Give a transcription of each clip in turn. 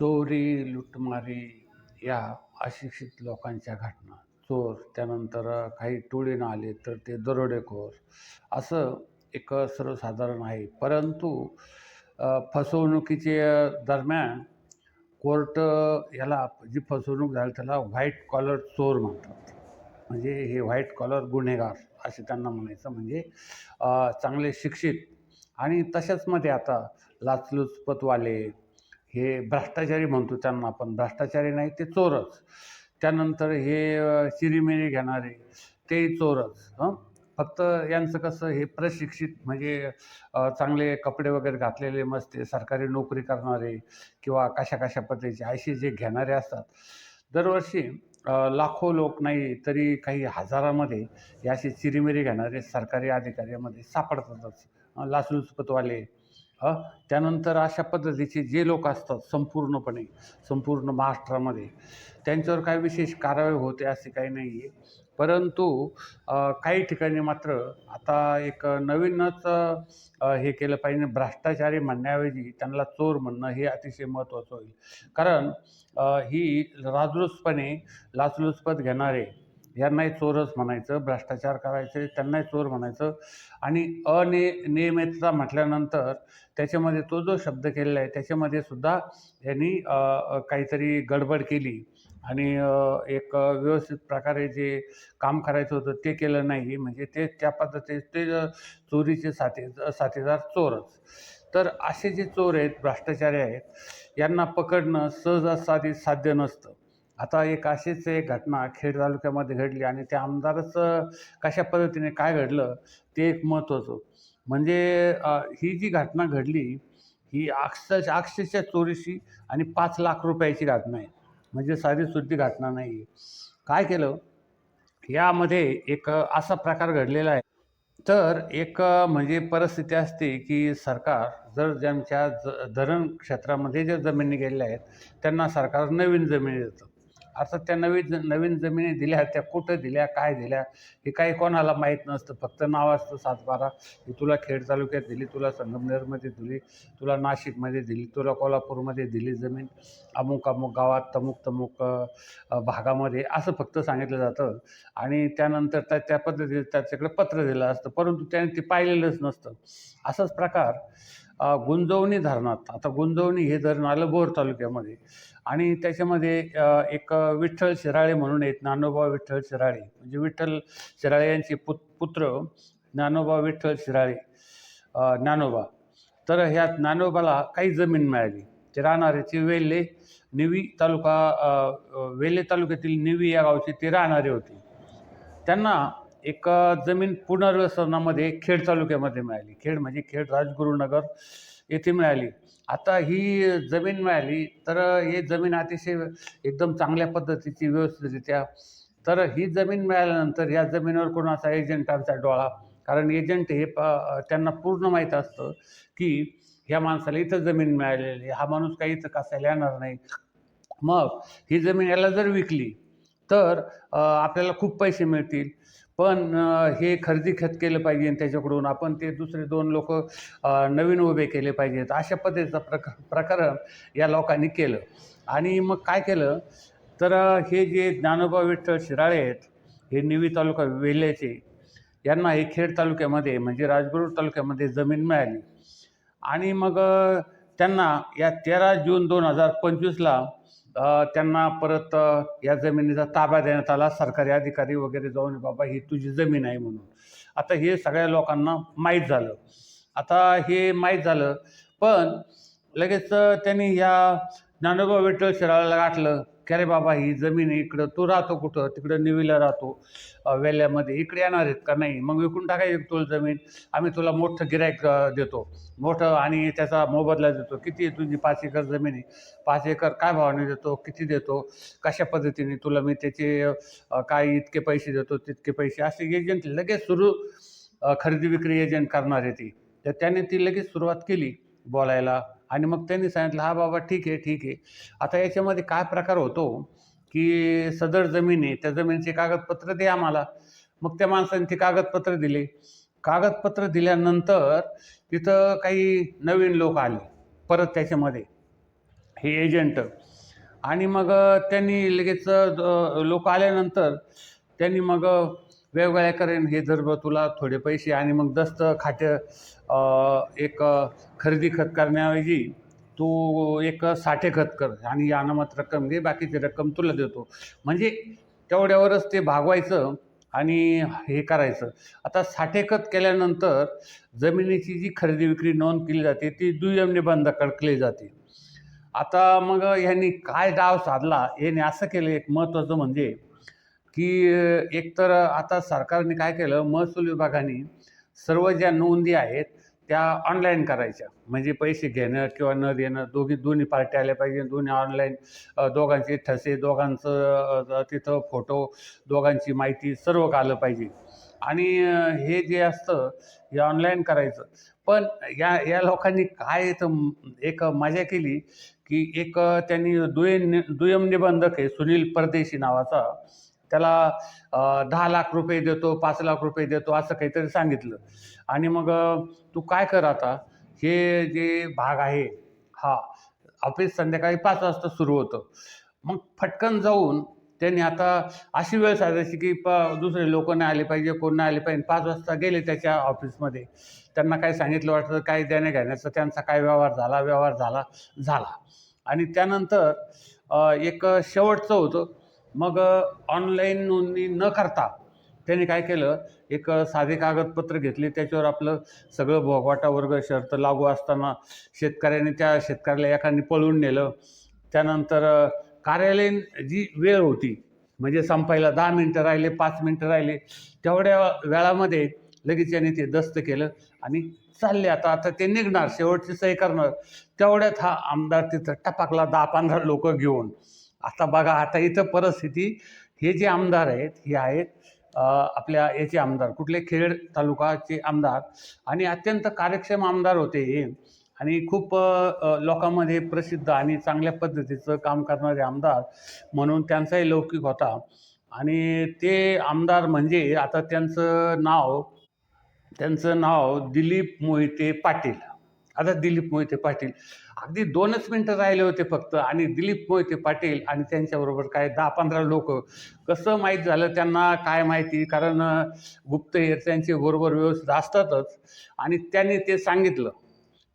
चोरी लुटमारी या अशिक्षित लोकांच्या घटना. चोर त्यानंतर काही टोळीनं आले तर ते दरोडेखोर. असं एक सर्वसाधारण आहे. परंतु फसवणुकीचे दरम्यान कोर्ट याला जी फसवणूक झाली त्याला व्हाईट कॉलर चोर म्हणतात. म्हणजे हे व्हाईट कॉलर गुन्हेगार असे त्यांना म्हणायचं. म्हणजे चांगले शिक्षित. आणि तशाचमध्ये आता लाचलुचपतवाले हे भ्रष्टाचारी म्हणतो त्यांना आपण भ्रष्टाचारी नाही ते चोरच. त्यानंतर हे चिरीमिरी घेणारे ते चोरच. हं? फक्त यांचं कसं हे प्रशिक्षित म्हणजे चांगले कपडे वगैरे घातलेले मस्त सरकारी नोकरी करणारे किंवा कशा कशा पद्धतीचे असे जे घेणारे असतात. दरवर्षी लाखो लोक नाही तरी काही हजारामध्ये हे असे चिरीमिरी घेणारे सरकारी अधिकाऱ्यामध्ये सापडतातच. लाचलुचपतवाले त्यानंतर अशा पद्धतीचे जे लोक असतात संपूर्णपणे संपूर्ण महाराष्ट्रामध्ये त्यांच्यावर काही विशेष कारवाई होते असे काही नाही आहे परंतु काही ठिकाणी मात्र आता एक नवीनच हे केलं पाहिजे भ्रष्टाचारी म्हणण्याऐवजी त्यांना चोर म्हणणं हे अतिशय महत्त्वाचं होईल. कारण ही राजरोसपणे लाचलुचपत घेणारे यांनाही चोरच म्हणायचं भ्रष्टाचार करायचे त्यांनाही चोर म्हणायचं. आणि अने नियमितता म्हटल्यानंतर त्याच्यामध्ये तो जो शब्द केलेला आहे त्याच्यामध्ये सुद्धा यांनी काहीतरी गडबड केली. आणि एक व्यवस्थित प्रकारे जे काम करायचं होतं ते केलं नाही. म्हणजे ते त्या पद्धतीचे ते चोरीचे साथी साथीदार चोरच. तर असे जे चोर आहेत भ्रष्टाचारी आहेत यांना पकडणं सहजासाधी साध्य नसतं. आता एक अशीच एक घटना खेड तालुक्यामध्ये घडली आणि त्या आमदारच कशा पद्धतीने काय घडलं ते एक महत्त्वाचं. म्हणजे ही जी घटना घडली ही अक्षरशः अक्षरशः चोरीशी आणि पाच लाख रुपयाची घटना आहे. म्हणजे साधी सुद्धी घटना नाही आहे काय केलं? यामध्ये एक असा प्रकार घडलेला आहे. तर एक म्हणजे परिस्थिती असते की सरकार जर ज्यांच्या ज धरण क्षेत्रामध्ये ज्या जमिनी गेलेल्या आहेत त्यांना सरकार नवीन जमिनी देतं. अर्थात त्या नवीन ज नवीन जमिनी दिल्या त्या कुठं दिल्या काय दिल्या हे काही कोणाला माहीत नसतं. फक्त नाव असतं सातबारा. ही तुला खेड तालुक्यात दिली तुला संगमनेरमध्ये दिली तुला नाशिकमध्ये दिली तुला कोल्हापूरमध्ये दिली जमीन. अमुक अमुक गावात तमुक तमुक भागामध्ये. असं फक्त सांगितलं जातं. आणि त्यानंतर त्या त्या पद्धतीने त्याच्याकडे पत्र दिलं असतं. परंतु त्याने ते पाहिलेलंच नसतं. असाच प्रकार गुंजवणी धरणात आता गुंजवणी हे धरण आलं बोर तालुक्यामध्ये. आणि त्याच्यामध्ये एक विठ्ठल शिराळे म्हणून आहेत ज्ञानोबा विठ्ठल शिराळे म्हणजे विठ्ठल शिराळे यांचे पुत पुत्र ज्ञानोबा विठ्ठल शिराळे ज्ञानोबा तर ह्या ज्ञानोबाला काही जमीन मिळाली. ते राहणारे ते वेल्हे निवी तालुका वेल्हे तालुक्यातील निवी या गावचे ते राहणारे होते. त्यांना एक जमीन पुनर्वसनामध्ये खेड तालुक्यामध्ये मिळाली. खेड म्हणजे खेड राजगुरुनगर येथे मिळाली. आता ही जमीन मिळाली तर ही जमीन अतिशय एकदम चांगल्या पद्धतीची व्यवस्थितरित्या. तर ही जमीन मिळाल्यानंतर या जमिनीवर कोणाचा एजंटांचा डोळा? कारण एजंट हे प त्यांना पूर्ण माहीत असतं की ह्या माणसाला इथं जमीन मिळालेली आहे. हा माणूस काही इथं कसायला येणार नाही. मग ही जमीन याला जर विकली तर आपल्याला खूप पैसे मिळतील. पण हे खरेदी खत केलं पाहिजे त्याच्याकडून आपण ते दुसरे दोन लोक नवीन उभे केले पाहिजेत. अशा पद्धतीचा प्रक प्रकरण या लोकांनी केलं. आणि मग काय केलं? तर हे जे ज्ञानोबा विठ्ठल शिराळे आहेत हे निवी तालुका वेल्ह्याचे यांना हे खेड तालुक्यामध्ये म्हणजे राजगुरू तालुक्यामध्ये जमीन मिळाली. आणि मग त्यांना या तेरा जून दोन हजार पंचवीसला त्यांना परत या जमिनीचा ताबा देण्यात आला. सरकारी अधिकारी वगैरे जाऊन बाबा ही तुझी जमीन आहे म्हणून. आता हे सगळ्या लोकांना माहीत झालं. आता हे माहीत झालं. पण लगेच त्यांनी ह्या ज्ञानोबा विठ्ठल शराला गाठलं की अरे बाबा ही जमीन आहे इकडं तू राहतो कुठं? तिकडं निवीला राहतो. वेल्यामध्ये इकडे येणार आहेत का? नाही. मग विकून टाकाय एक तोल जमीन. आम्ही तुला मोठं गिरायक देतो. मोठं आणि त्याचा मोबदला देतो. किती आहे तुझी पाच एकर जमीन आहे? पाच एकर काय भावाने देतो? किती देतो? कशा पद्धतीने तुला मी त्याचे काय इतके पैसे देतो तितके पैसे? असे एजंट लगेच सुरू खरेदी विक्री एजंट करणार आहे ती. तर त्याने ती लगेच सुरुवात केली बोलायला. आणि मग त्यांनी सांगितलं हा बाबा ठीक आहे ठीक आहे. आता याच्यामध्ये काय प्रकार होतो की सदर जमीन आहे त्या जमिनीचे कागदपत्र दे आम्हाला. मग त्या माणसाने ते कागदपत्र दिले. कागदपत्र दिल्यानंतर तिथं काही नवीन लोक आले परत त्याच्यामध्ये. हे एजंट. आणि मग त्यांनी लगेच लोक आल्यानंतर त्यांनी मग वेगवेगळ्या करेन हे जर तुला थोडे पैसे. आणि मग दस्त खाते एक खरेदी खत करण्याऐवजी तू एक साठे खत कर आणि या अनामत रक्कम घे बाकीची रक्कम तुला देतो. म्हणजे तेवढ्यावरच ते भागवायचं आणि हे करायचं. आता साठे खत केल्यानंतर जमिनीची जी खरेदी विक्री नोंद केली जाते ती दुय्यम निबंधाकडे केली जाते. आता मग ह्यांनी काय डाव साधला? याने असं केलं एक महत्त्वाचं म्हणजे की एकतर आता सरकारने काय केलं महसूल विभागाने सर्व ज्या नोंदी आहेत त्या ऑनलाईन करायच्या. म्हणजे पैसे घेणं किंवा न देणं दोघी दोन्ही पार्ट्या आल्या पाहिजे दोन्ही ऑनलाईन दोघांचे ठसे दोघांचं तिथं फोटो दोघांची माहिती सर्व आलं पाहिजे. आणि हे जे असतं हे ऑनलाईन करायचं. पण या या लोकांनी काय तर एक मजा केली की एक त्यांनी दुय्यम दुय्यम निबंधक आहे सुनील परदेशी नावाचा. त्याला दहा लाख रुपये देतो पाच लाख रुपये देतो असं काहीतरी सांगितलं. आणि मग तू काय कर आता? हे जे भाग आहे हा ऑफिस संध्याकाळी पाच वाजता सुरू होतं. मग फटकन जाऊन त्यांनी आता अशी वेळ साधायची की प दुसरे लोक नाही आले पाहिजे कोण नाही आले पाहिजे. पाच वाजता गेले त्याच्या ऑफिसमध्ये. त्यांना काय सांगितलं वाटतं काय देण्या घेण्याचं त्यांचा काय व्यवहार झाला व्यवहार झाला झाला. आणि त्यानंतर एक शेवटचं होतं. मग ऑनलाईन नोंदणी न करता त्यांनी काय केलं? एक साधे कागदपत्र घेतले. त्याच्यावर आपलं सगळं भोगवाटा वर्ग शर्त लागू असताना शेतकऱ्याने त्या शेतकऱ्याला एकाने पळून नेलं. त्यानंतर कार्यालयीन जी वेळ होती म्हणजे संपायला दहा मिनटं राहिले पाच मिनटं राहिले तेवढ्या वेळामध्ये लगेच याने ते दस्त केलं आणि चालले. आता आता ते निघणार. शेवटची सही करणार. तेवढ्यात हा आमदार तिथं टपाकला दहा पंधरा लोक घेऊन आता बघा आता इथं परिस्थिती हे जे आमदार आहेत हे आहेत आपल्या याचे आमदार कुठले खेड तालुकाचे आमदार आणि अत्यंत कार्यक्षम आमदार होते हे. आणि खूप लोकांमध्ये प्रसिद्ध आणि चांगल्या पद्धतीचं काम करणारे आमदार म्हणून त्यांचाही लौकिक होता. आणि ते आमदार म्हणजे आता त्यांचं नाव त्यांचं नाव दिलीप मोहिते पाटील. आता दिलीप मोहिते पाटील. अगदी दोनच मिनटं राहिले होते फक्त आणि दिलीप मोहिते पाटील आणि त्यांच्याबरोबर काय दहा पंधरा लोक. कसं माहीत झालं त्यांना काय माहिती? कारण गुप्तहेर त्यांचे बरोबर व्यवस्थित असतातच. आणि त्यांनी ते सांगितलं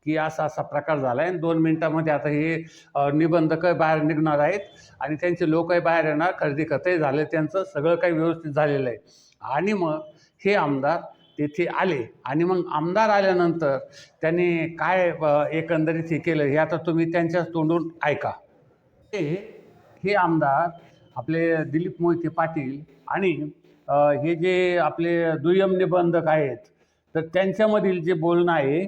की असा असा प्रकार झाला आहे दोन मिनटामध्ये आता हे निबंधकही निबंधक बाहेर निघणार आहेत आणि त्यांचे लोकही बाहेर येणार. खरेदी खतही झालं त्यांचं. सगळं काही व्यवस्थित झालेलं आहे. आणि मग हे आमदार तेथे आले. आणि मग आमदार आल्यानंतर त्यांनी काय एकंदरीत हे केलं हे आता तुम्ही त्यांच्याच तोंडून ऐका. ते हे आमदार आपले दिलीप मोहिते पाटील आणि हे जे आपले दुय्यम निबंधक आहेत तर त्यांच्यामधील जे बोलणं आहे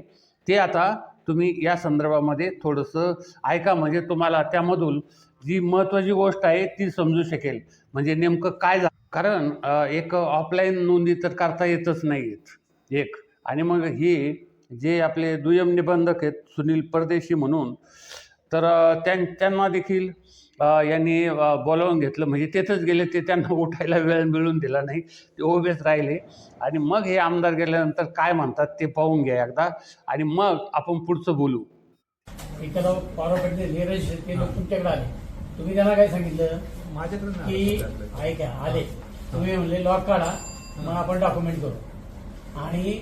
ते आता तुम्ही या संदर्भामध्ये थोडंसं ऐका. म्हणजे तुम्हाला त्यामधून जी महत्त्वाची गोष्ट आहे ती समजू शकेल. म्हणजे नेमकं काय झालं कारण एक ऑफलाईन नोंदी तर करता येतच नाही आहेत एक. आणि मग हे जे आपले दुय्यम निबंधक आहेत सुनील परदेशी म्हणून तर त्यां त्यांना देखील यांनी बोलावून घेतलं. म्हणजे तिथंच गेले ते त्यांना उठायला वेळ मिळून दिला नाही. ते उभेच राहिले. आणि मग हे आमदार गेल्यानंतर काय म्हणतात ते पाहून घ्या एकदा. आणि मग आपण पुढचं बोलू. एखादा पारोपेटले नीरज ते लोक तुमच्याकडे आले. तुम्ही त्यांना काय सांगितलं? माझ्याकडे की नाही ऐका आले. तुम्ही म्हणले लॉक काढा मग आपण डॉक्युमेंट करू. आणि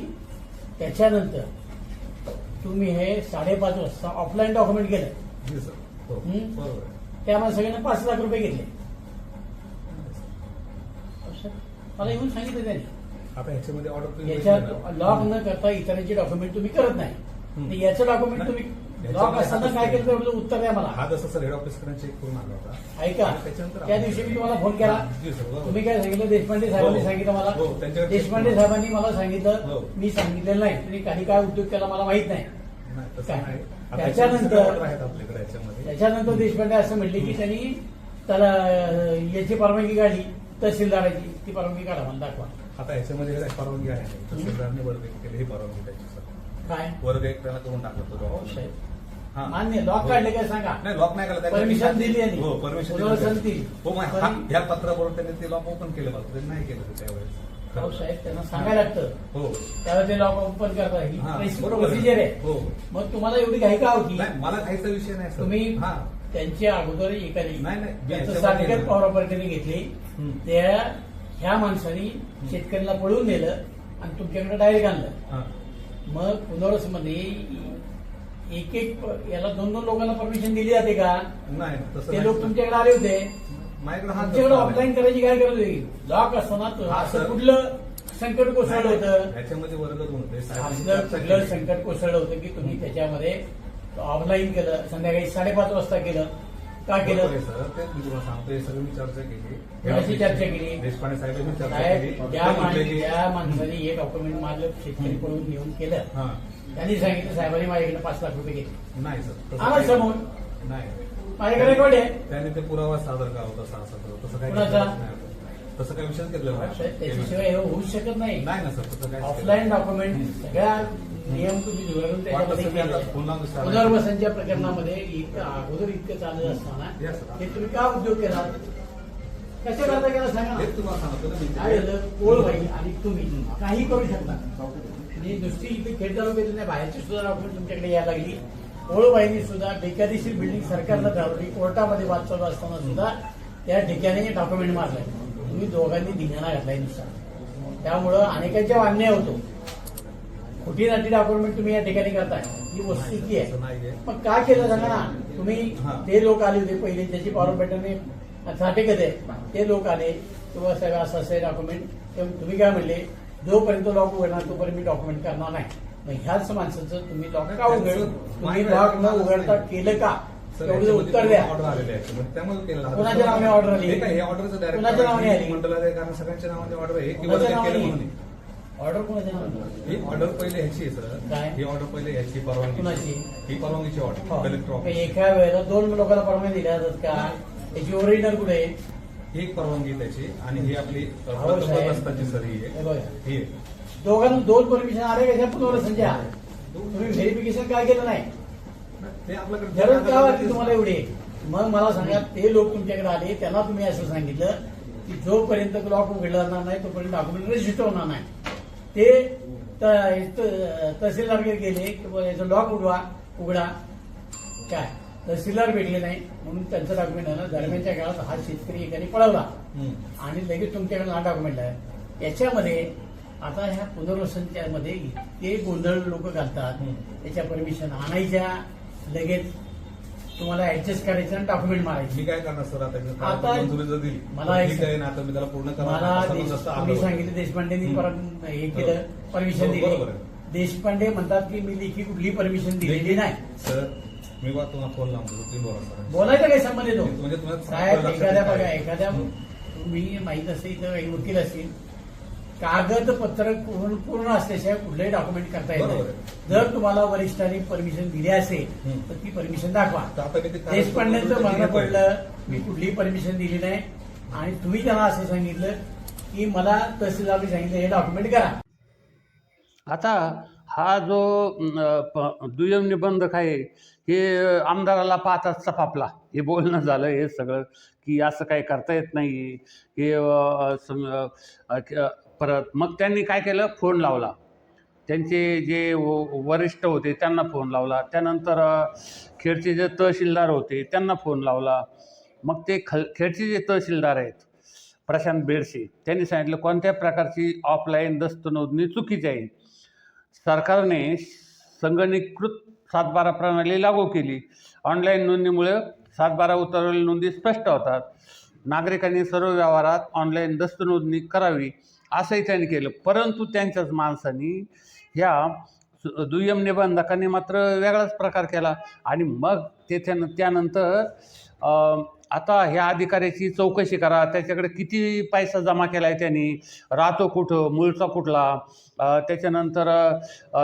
त्याच्यानंतर तुम्ही हे साडेपाच वाजता ऑफलाईन डॉक्युमेंट केलं. जी सर हो. त्यामध्ये सगळ्यांना पाच लाख रुपये घेतले. मला येऊन सांगितलं त्यांनी. आता ह्याच्यामध्ये ऑर्डर याच्यात लॉक न? करता इतरांचे डॉक्युमेंट तुम्ही करत नाही. हं. याचं डॉक्युमेंट तुम्ही उत्तर द्या मला. हा जसा सर हेड ऑफिसकडे चेक करून आला होता. ऐका त्याच्यानंतर त्या दिवशी मी तुम्हाला फोन केला. तुम्ही काय सांगितलं? देशपांडे साहेबांनी हो. सांगितलं मला. हो, देशपांडे साहेबांनी मला सांगितलं. हो. मी सांगितलेलं नाही. तुम्ही काही काय उद्योग केला मला माहीत नाही. त्याच्यानंतर- याच्यामध्ये. त्याच्यानंतर देशपांडे असं म्हणले की त्यांनी त्याला याची परवानगी काढली. तहसीलदाराची. ती परवानगी काढा मला दाखवा. आता ह्याच्यामध्ये काय परवानगी आहे? तहसीलदारने वर्ग केली ही परवानगी काय? वर्ग एक त्याला करून टाकलं तो. हो, document. साहेब. हा. मान्य लॉक हो. काढले काय सांगा नाही लॉक नाही केलं Permission दिली. हो परमिशन. हो मग पण- ह्या पत्राबरोबर त्याने ते लॉक ओपन केलं त्यांनी नाही केलं ते त्यावेळेस साहेब त्यांना सांगायला लागतं हो ते लॉक ओपन करता ही हा, basic बरोबर आहे. प्रोसिजर आहे हो मग तुम्हाला एवढी घाई का होती नाही मला खायचा विषय नाही सर तुम्ही- हा त्यांची अगोदर एखादी नाही, नाही. त्यांचं याच्यामध्ये सर्टिफिकेट नाही. पॉवर ऑपरेटरने घेतली हम्म. त्या ह्या माणसानी शेतकऱ्याला पळवून दिलं आणि तुमच्याकडे डायरेक्ट आणलं हा. मग पुनर्वसमध्ये एक एक याला दोन दोन लोकांना परमिशन दिली जाते का? नाही तसं ते नाही. लोक तुमच्याकडे आले होते. माझ्याकडे हा तुमच्याकडे ऑफलाईन करायची काय गरज होती लॉक असताना तर हा, असं सर. कुठलं संकट कोसळलं नाही, होतं? ह्याच्यामध्ये वर्ग दोन असलं साहेबांनी कुठलं केली. संकट कोसळलं होतं की तुम्ही त्याच्यामध्ये ऑफलाईन केलं संध्याकाळी साडेपाच वाजता केलं. का बरोबर आहे केलं सर. ते मी तुम्हाला सांगतो हे सगळं मी चर्चा केली. कोणाशी चर्चा केली? देशपांडे साहेबांनी चर्चा केली. साहेब ज्या ते म्हटले माणसाने की ज्या माणसाने हे डॉक्युमेंट माझं शेतकरी पळून घेऊन केलं हा. त्यांनी सांगितलं साहेबांनी माझ्याकडे पाच लाख रुपये घेतले. नाही सर. तसं काही- समोर. नाही. माझ्याकडे रेकॉर्ड आहे? त्याने ते पुरावा सादर करा होता सहा सत्र तसं काही कुणाचा? नाही. तसं काही विषय केलं साहेब, त्याच्याशिवाय हे होऊच शकत नाही. नाही ना सर. तसं काय ऑफलाईन डॉक्युमेंट सगळ्या नियम तुम्ही धोरण त्याच्यामध्ये वाटलं तर मी आता केले. पुन्हा दुसऱ्या- पुनर्वसनच्या प्रकरणामध्ये इतकं अगोदर इतकं चालत असताना Yes, sir. हे तुम्ही का उद्योग केला कशा करता केला सांगा ना. हेच तुम्हाला सांगतो ना मी. काय झालं? कोळबाई आणि तुम्ही. काही करू शकता. म्हणजे नुसती इथे खेड तालुक्यातून नाही बाहेरची सुद्धा डॉक्युमेंट तुमच्याकडे यायला लागली. कोळबाईनी सुद्धा बेकायदेशीर बिल्डिंग सरकारला ठरवली कोर्टामध्ये वाद चालू असताना सुद्धा त्या ठिकाणी डॉक्युमेंट मारलाय. तुम्ही दोघांनी धिंगाणा घातलाय नुसता. त्यामुळं अनेकांच्या अन्याय होतो खोटी नाटी डॉक्युमेंट तुम्ही या ठिकाणी करताय. ही वस्तुस्थिती आहे. मग काय केलं सांगा ना तुम्ही. ते लोक आले होते पहिले ज्याची पॉवर बॅटरने साठी कधी ते लोक आले किंवा सगळं असं असं डॉक्युमेंट तुम्ही काय म्हणले? जोपर्यंत लॉक उघडणार तोपर्यंत मी डॉक्युमेंट करणार नाही. मग ह्याच माणसाचं तुम्ही लॉक का उघड तुम्ही लॉक न उघडता केलं का? उत्तर द्या. ऑर्डर आलेले आहे त्यामुळे. कोणाच्या नावाने ऑर्डर आली? हे काय ऑर्डरचं कोणाच्या नावाने आली? डायरेक्ट मंडळात आहे कारण सगळ्यांच्या नावाने ऑर्डर आहे. किंवा ऑर्डर कोणाच्या नावाने? ही ऑर्डर पहिले ह्याची आहे सर. काय? ही ऑर्डर पहिले ह्याची परवानगी कुणाची? ही परवानगीची ऑर्डर कलेक्टर हो. एका वेळेला दोन लोकांना परवानगी दिल्या जातात का? त्याची ओरिजिनल कुठे आहे? ही एक परवानगी त्याची आणि ही आपली. दस्ताची सर ही. दोघांना दोन परमिशन आले कशा पुनर्वसनच्या तुम्ही व्हेरिफिकेशन काय केलं नाही? ते आपल्याकडे गरज काय वाटली तुम्हाला एवढी. मग मला सांगा ते लोक तुमच्याकडे आले त्यांना तुम्ही असं सांगितलं की जोपर्यंत लॉक उघडला जाणार नाही तोपर्यंत डॉक्युमेंट रजिस्टर होणार नाही. ते तहसीलदारकडे गेले की याचं लॉक उडवा उघडा. काय? तहसीलदार भेटले नाही म्हणून त्यांचं डॉक्युमेंट ना दरम्यानच्या काळात हा शेतकरी एकाने पळवला. आणि लगेच तुमच्याकडे हा डॉक्युमेंट आहे याच्यामध्ये आता ह्या पुनर्वसनच्या मध्ये इतके गोंधळ लोक घालतात. त्याच्या परमिशन आणायच्या लगेच तुम्हाला ऍडजस्ट करायचं आणि डॉक्युमेंट मी मारायची काय करणार सर आता मी मला एक- आता मी त्याला पूर्ण मला आलं. सांगितलं देशपांडेंनी. पर- हे केलं परमिशन दिली. देशपांडे म्हणतात की मी लेखी कुठली परमिशन दिलेली नाही सर मी बा तुम्हाला फोन लावतो तुम्ही बोला सर बोलायचा काही संबंध येतो म्हणजे तुम्हाला साहेब एखाद्या. बघा एखाद्या. तुम्ही माहीत असेल इथं काही वकील असतील कागदपत्र पूर्ण पूर्ण असल्याशिवाय कुठलंही डॉक्युमेंट करता येत. जर तुम्हाला वरिष्ठांनी परमिशन दिली असेल. तर ती परमिशन दाखवा मी म्हणणं घेतोय. पडलं मी कुठलीही परमिशन दिली नाही आणि तुम्ही त्यांना असं सांगितलं की मला तहसीलदारने सांगितलं हे डॉक्युमेंट करा आता हा जो दुय्यम निबंधक आहे हे आमदाराला पाहताच चपापला हे बोलणं झालं हे सगळं की असं काही करता येत नाही. हे परत मग त्यांनी काय केलं? फोन लावला. त्यांचे जे व- वरिष्ठ होते त्यांना फोन लावला. त्यानंतर खेडचे जे तहसीलदार होते त्यांना फोन लावला. मग ते ख खेडचे जे तहसीलदार आहेत प्रशांत बेडसे त्यांनी सांगितलं कोणत्या प्रकारची ऑफलाईन दस्तनोंदणी चुकीची आहे? सरकारने संगणकीकृत सातबारा प्रणाली लागू केली. ऑनलाईन नोंदणीमुळे सातबारा उतरवलेल्या नोंदी स्पष्ट होतात. नागरिकांनी सर्व व्यवहारात ऑनलाईन दस्त नोंदणी करावी असंही त्यांनी केलं. परंतु त्यांच्याच माणसांनी ह्या सु- दुय्यम निबंधकांनी मात्र वेगळाच प्रकार केला. आणि मग ते त्यानंतर आता ह्या अधिकाऱ्याची चौकशी करा त्याच्याकडे किती पैसा जमा केला आहे त्यांनी राहतो कुठं मूळचा कुठला त्याच्यानंतर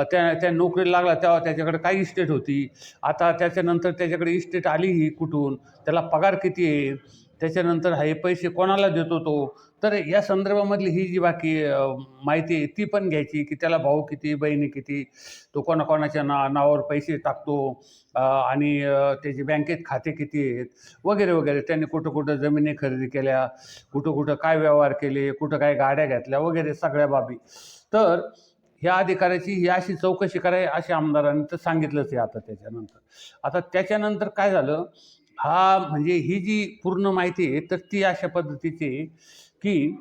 त्या त्या नोकरीला लागला तेव्हा त्याच्याकडे काय इस्टेट होती आता त्याच्यानंतर त्याच्याकडे इस्टेट आली ही कुठून त्याला पगार किती आहे? त्याच्यानंतर हे पैसे कोणाला देतो तो? तर या संदर्भामधली ही जी बाकी माहिती आहे ती पण घ्यायची की त्याला भाऊ किती बहिणी किती तो कोणाकोणाच्या ना नावावर पैसे टाकतो आणि त्याचे बँकेत खाते किती आहेत वगैरे वगैरे. त्यांनी कुठं कुठं जमिनी खरेदी केल्या कुठं कुठं काय व्यवहार केले कुठं काय गाड्या घेतल्या वगैरे सगळ्या बाबी. तर ह्या अधिकाऱ्याची ही अशी चौकशी कराय अशी आमदारांनी तर सांगितलंच आहे आता त्याच्यानंतर. आता त्याच्यानंतर काय झालं हा म्हणजे ही जी पूर्ण माहिती आहे तर ती अशा पद्धतीची की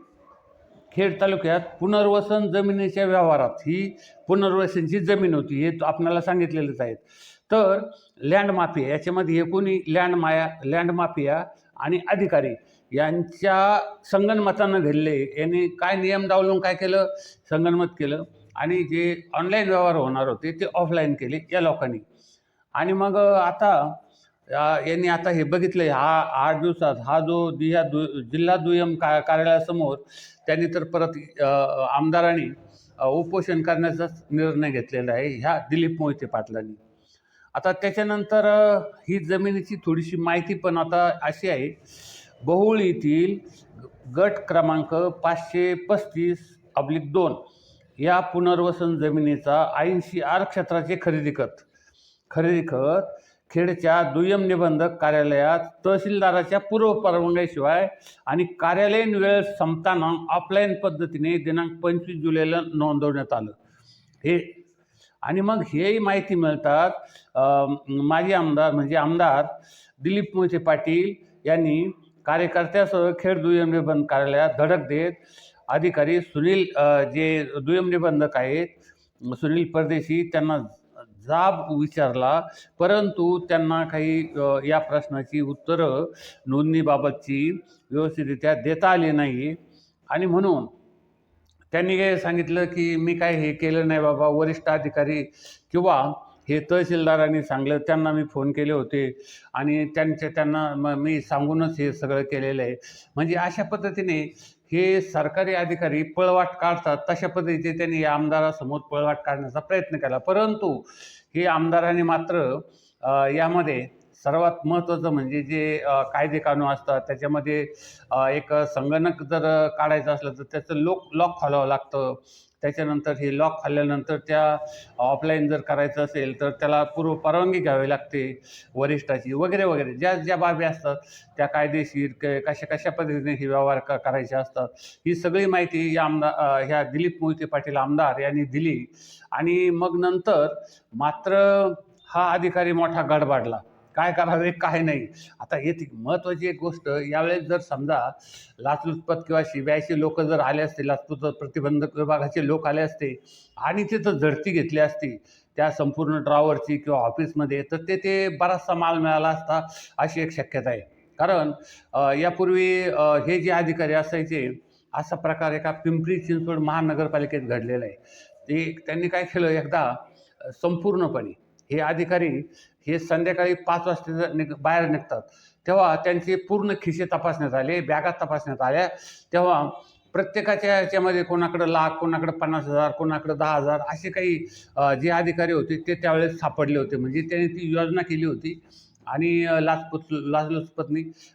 खेड तालुक्यात पुनर्वसन जमिनीच्या व्यवहारात ही पुनर्वसनची जमीन होती हे आपल्याला सांगितलेलंच आहे. तर लँड माफिया याच्यामध्ये हे कोणी लँड माया लँड माफिया आणि अधिकारी यांच्या संगनमतानं घडले. यांनी काय नियम डावलून काय केलं? संगनमत केलं. आणि जे ऑनलाईन व्यवहार होणार होते ते ऑफलाईन केले या लोकांनी. आणि मग आता यांनी आता हे बघितलं हा आठ दिवसात हा जो दिया दु जिल्हा दुय्यम का कार्यालयासमोर त्यांनी तर परत आमदारांनी उपोषण करण्याचा निर्णय घेतलेला आहे ह्या दिलीप मोहिते पाटलांनी. आता त्याच्यानंतर ही जमिनीची थोडीशी माहिती पण आता अशी आहे बहुळीतील गट क्रमांक पाचशे पस्तीस अब्लिक दोन या पुनर्वसन जमिनीचा ऐंशी आर क्षेत्राचे खरेदी खत खरेदी खत खेडच्या दुय्यम निबंधक कार्यालयात तहसीलदाराच्या पूर्व परवानगीशिवाय आणि कार्यालयीन वेळ संपताना ऑफलाईन पद्धतीने दिनांक पंचवीस जुलैला नोंदवण्यात आलं. हे आणि मग हेही माहिती मिळतात माजी आमदार म्हणजे आमदार दिलीप मोहिते पाटील यांनी कार्यकर्त्यासह खेड दुय्यम निबंध कार्यालयात धडक देत अधिकारी सुनील जे दुय्यम निबंधक आहेत सुनील परदेशी त्यांना जाब विचारला परंतु त्यांना काही या प्रश्नाची उत्तरं नोंदणीबाबतची व्यवस्थितरित्या देता आली नाही. आणि म्हणून त्यांनी हे सांगितलं की मी काय हे केलं नाही बाबा वरिष्ठ अधिकारी किंवा हे तहसीलदारांनी सांगलं त्यांना मी फोन केले होते आणि त्यांच्या त्यांना मी सांगूनच हे सगळं केलेलं आहे. म्हणजे अशा पद्धतीने हे सरकारी अधिकारी पळवाट काढतात तशा पद्धतीने त्यांनी या आमदारासमोर पळवाट काढण्याचा प्रयत्न केला. परंतु हे आमदाराने मात्र यामध्ये सर्वात महत्त्वाचं म्हणजे जे कायदे कानून असतात त्याच्यामध्ये एक संगणक जर काढायचं असलं तर त्याचं लॉक लॉक खोलावं लागतं. त्याच्यानंतर हे लॉक खाल्ल्यानंतर त्या ऑफलाईन जर करायचं असेल तर त्याला पूर्व परवानगी घ्यावी लागते वरिष्ठाची वगैरे वगैरे. ज्या ज्या बाबी असतात त्या कायदेशीर क कशा कशा पद्धतीने हे व्यवहार क करायचे असतात ही सगळी माहिती या आमदार ह्या दिलीप मोहिते पाटील आमदार यांनी दिली. आणि मग नंतर मात्र हा अधिकारी मोठा गडबडला. काय करावे काय नाही. आता हे महत्त्वाची एक गोष्ट यावेळेस जर समजा लाचलुचपत किंवा सीबीआयचे लोक जर आले असते लाचलुचपत प्रतिबंधक विभागाचे लोक आले असते आणि तिथं झडती घेतली असती त्या संपूर्ण ड्रॉवरची किंवा ऑफिसमध्ये तर ते ते बराचसा माल मिळाला असता अशी एक शक्यता आहे. कारण यापूर्वी हे जे अधिकारी असायचे असा प्रकार एका पिंपरी चिंचवड महानगरपालिकेत घडलेला आहे. ते त्यांनी काय केलं एकदा संपूर्णपणे हे अधिकारी हे संध्याकाळी पाच वाजता निघ बाहेर निघतात तेव्हा त्यांचे पूर्ण खिसे तपासण्यात आले बॅगा तपासण्यात आल्या. तेव्हा प्रत्येकाच्या याच्यामध्ये कोणाकडं लाख कोणाकडं पन्नास हजार कोणाकडं दहा हजार असे काही जे अधिकारी होते ते त्यावेळेस सापडले होते. म्हणजे त्यांनी ती योजना केली होती आणि अ, लाचपत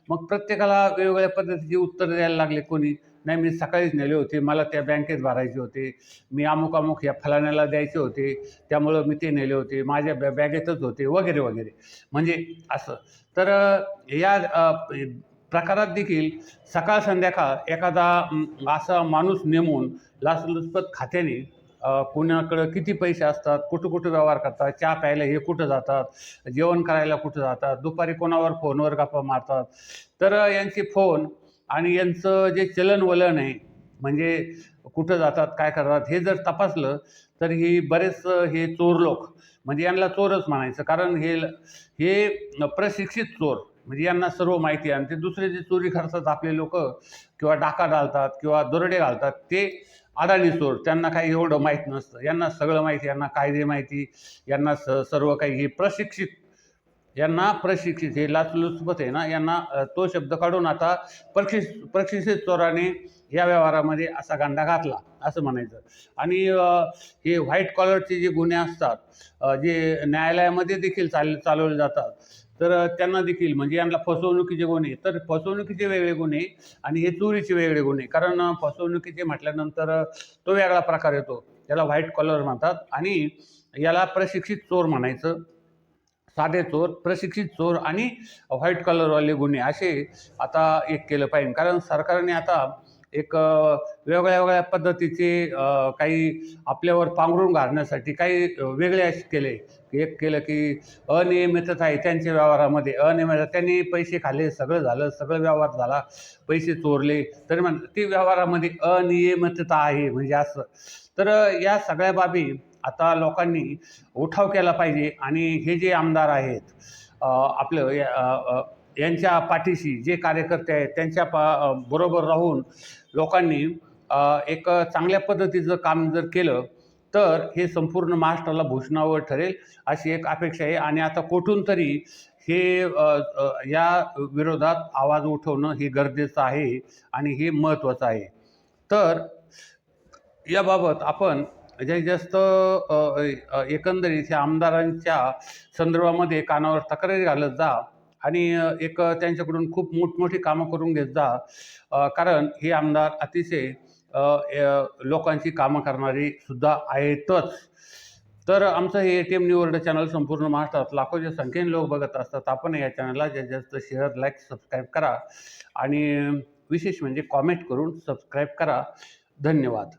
मग प्रत्येकाला वेगवेगळ्या पद्धतीची उत्तरं द्यायला लागले कोणी. नाही मी सकाळीच नेले होते. मला त्या बँकेत भरायचे होते. मी अमुक अमुक या फलाण्याला द्यायचे होते. त्यामुळं मी ते नेले होते. माझ्या बॅ बॅगेतच होते. वगैरे वगैरे. म्हणजे असं. तर या प्रकारात देखील सकाळ संध्याकाळ एखादा असा माणूस नेमून लाचलुचपत खात्याने कोणाकडं किती पैसे असतात कुठं कुठं व्यवहार करतात चहा प्यायला हे कुठं जातात जेवण करायला कुठं जातात दुपारी कोणावर फोनवर गप्पा मारतात. तर यांचे फोन आणि यांचं जे चलनवलन आहे म्हणजे कुठं जातात काय करतात हे जर तपासलं तर ही बरेच हे चोर लोक म्हणजे यांना चोरच म्हणायचं. कारण हे हे प्रशिक्षित चोर म्हणजे यांना सर्व माहिती आहे. आणि ते दुसरे जे चोरी करतात आपले लोक किंवा डाका घालतात किंवा दरोडे घालतात ते अडाणी चोर त्यांना काही एवढं माहीत नसतं. यांना सगळं माहिती यांना कायदे माहिती यांना स सर्व काही हे प्रशिक्षित यांना प्रशिक्षित हे लाचलुचपत आहे ना यांना तो शब्द काढून आता प्रशिक्षित प्रशिक्षित चोराने या व्यवहारामध्ये असा गांडा घातला असं म्हणायचं. आणि हे व्हाईट कॉलरचे जे गुन्हे असतात जे न्यायालयामध्ये देखील चाल चालवले जातात तर त्यांना देखील म्हणजे यांना फसवणुकीचे गुन्हे तर फसवणुकीचे वेगळे गुन्हे आणि हे चोरीचे वेगळे गुन्हे कारण फसवणुकीचे म्हटल्यानंतर तो वेगळा प्रकार येतो त्याला व्हाईट कॉलर म्हणतात आणि याला प्रशिक्षित चोर म्हणायचं. साधे चोर प्रशिक्षित चोर आणि व्हाईट कलरवाले गुन्हे असे आता एक केलं पाहिजे. कारण सरकारने आता एक वेगळ्या वेगळ्या पद्धतीचे काही आपल्यावर पांघरून घालण्यासाठी काही वेगळे असे केले. एक केलं की अनियमितता आहे त्यांच्या व्यवहारामध्ये. अनियमित त्यांनी पैसे खाल्ले सगळं झालं सगळं व्यवहार झाला पैसे चोरले तरी म्हण ती व्यवहारामध्ये अनियमितता आहे म्हणजे असं. तर या सगळ्या बाबी आता लोकांनी उठाव केला पाहिजे आणि हे जे आमदार आहेत आपलं या- यांच्या पाठीशी जे कार्यकर्ते आहेत त्यांच्या पा बरोबर राहून लोकांनी एक चांगल्या पद्धतीचं काम जर केलं तर हे संपूर्ण महाराष्ट्राला भूषणावर ठरेल अशी एक अपेक्षा आहे. आणि आता कुठून तरी हे या विरोधात आवाज उठवणं हे गरजेचं आहे आणि हे महत्त्वाचं आहे. तर याबाबत आपण जास्तीत जास्त एकंदरीत ह्या आमदारांच्या संदर्भामध्ये कानावर तक्रारी घालत जा आणि एक त्यांच्याकडून खूप मोठमोठी कामं करून घेत जा. कारण हे आमदार अतिशय लोकांची कामं करणारी सुद्धा आहेतच. तर आमचं हे A T M new world channel संपूर्ण महाराष्ट्रात लाखोच्या संख्येने लोक बघत असतात. आपण या चॅनलला जास्तीत जास्त शेअर लाईक सबस्क्राईब करा आणि विशेष म्हणजे कॉमेंट करून सबस्क्राईब करा. धन्यवाद.